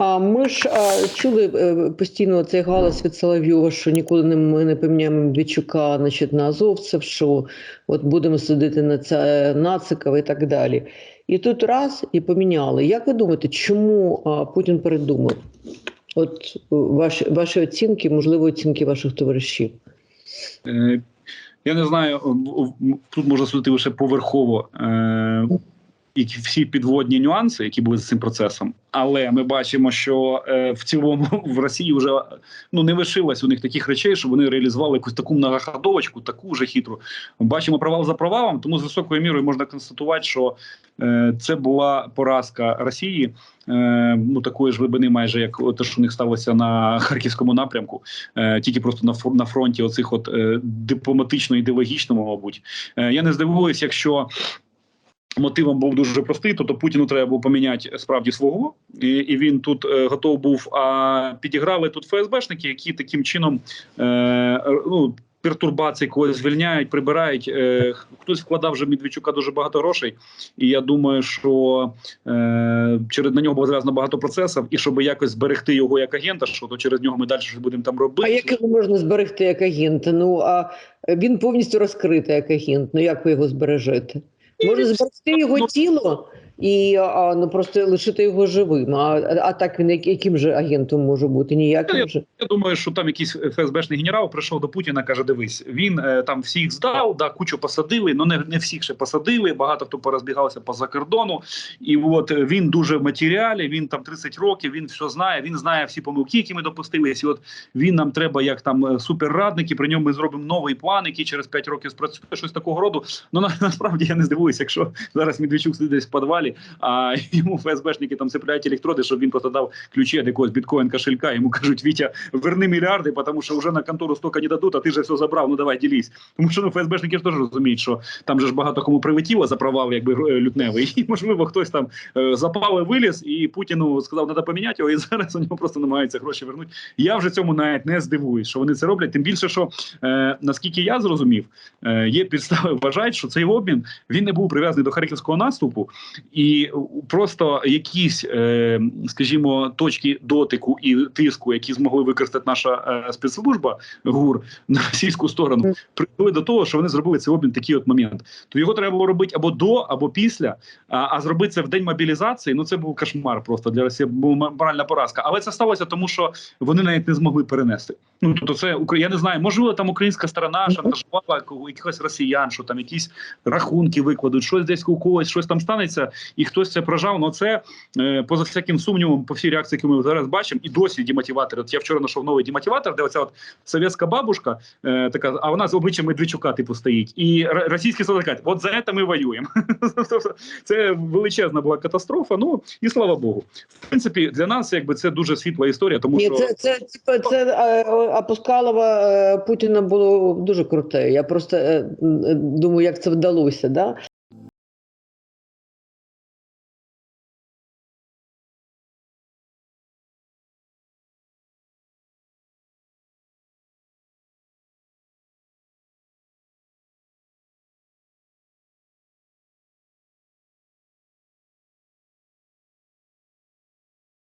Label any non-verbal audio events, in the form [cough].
А ми ж а, чули е, постійно цей галас від Соловйова, що ніколи не ми не поміняємо Медведчука значить, на азовців, що от будемо сидіти на це нациків і так далі. І тут раз і поміняли. Як ви думаєте, чому а, Путін передумав? От е, ваші, ваші оцінки, можливо, оцінки ваших товаришів. Е, Я не знаю, тут можна судити лише поверхово і всі підводні нюанси, які були з цим процесом. Але ми бачимо, що е, в цілому [laughs] в Росії вже ну не лишилось у них таких речей, щоб вони реалізували якусь таку многоходовочку, таку вже хитру. Бачимо провал за провалом, тому з високою мірою можна констатувати, що е, це була поразка Росії. Е, ну такої ж глибини, майже як те, що у них сталося на [laughs] харківському напрямку, е, тільки просто на на фронті оцих от е, дипломатично-ідеологічному, мабуть. Е, я не здивуюсь, якщо. Мотивом був дуже простий, тобто Путіну треба було поміняти справді свого, і, і він тут е, готов був. А підіграли тут ФСБшники, які таким чином е, ну, пертурбації когось звільняють, прибирають. Е, хтось вкладав вже Медведчука дуже багато грошей, і я думаю, що е, через на нього було зв'язано багато процесів, і щоб якось зберегти його як агента, що то через нього ми далі щось будемо там робити. А як його можна зберегти як агента? Ну а він повністю розкритий як агент. Ну як ви його збережете? Можна зберегти його тіло і а, ну, просто лишити його живим. А, а так він яким же агентом може бути? Ніяким же. Я думаю, що там якийсь ФСБшний генерал прийшов до Путіна, каже: дивись, він е, там всіх здав, да, кучу посадили, але не, не всіх ще посадили. Багато хто порозбігався поза кордону. І от е, він дуже в матеріалі. Він там 30 років, він все знає. Він знає всі помилки, які ми допустились. І от він нам треба як там е, суперрадник, і при ньому ми зробимо новий план, який через 5 років спрацює щось такого роду. Ну на, насправді я не здивуюся, якщо зараз Медведчук сидить десь в підвалі, а йому ФСБшники там цепляють електроди, щоб він просто дав ключі від якогось біткоін кошелька. Йому кажуть, Вітя, верни мільярди, тому що вже на контору стільки не дадуть, а ти же все забрав. Ну давай ділись. Тому що ну ФСБшники ж теж розуміють, що там же ж багато кому прилетіло за провал, якби е, лютневий. І можливо хтось там е, запали виліз, і Путіну сказав, треба поміняти його, і [laughs] зараз у нього просто намагаються гроші вернути. Я вже цьому навіть не здивуюсь, що вони це роблять. Тим більше, що е, наскільки я зрозумів, е, є підстави вважають, що цей обмін він не був прив'язаний до харківського наступу, просто якісь, е, скажімо, точки дотику і тиску, які змогли використати наша е, спецслужба ГУР на російську сторону, привели до того, що вони зробили цей обмін такий от момент. То його треба було робити або до, або після. А, а зробити це в день мобілізації. Ну це був кошмар просто для Росії. Була моральна поразка. Але це сталося тому, що вони навіть не змогли перенести. Ну тобто, це я не знаю, можливо, там українська сторона шантажувала якихось росіян, що там якісь рахунки викладуть, щось десь у когось, щось там станеться, і хтось це прожав. Ну це е, поза всяким сумнівом, по всій реакції, які ми зараз бачимо, і досі демотиватори. От я вчора знайшов новий демотиватор, де оця от совєтська бабушка, е, така, а вона з обличчям Медведчука, типу, стоїть. І російські солдати кажуть, от за це ми воюємо. [laughs] Тобто це величезна була катастрофа. Ну і слава Богу. В принципі, для нас якби це дуже світла історія, тому що це, це, це, це Апускалова е, Путіна було дуже круте. Я просто е, думаю, як це вдалося. Да?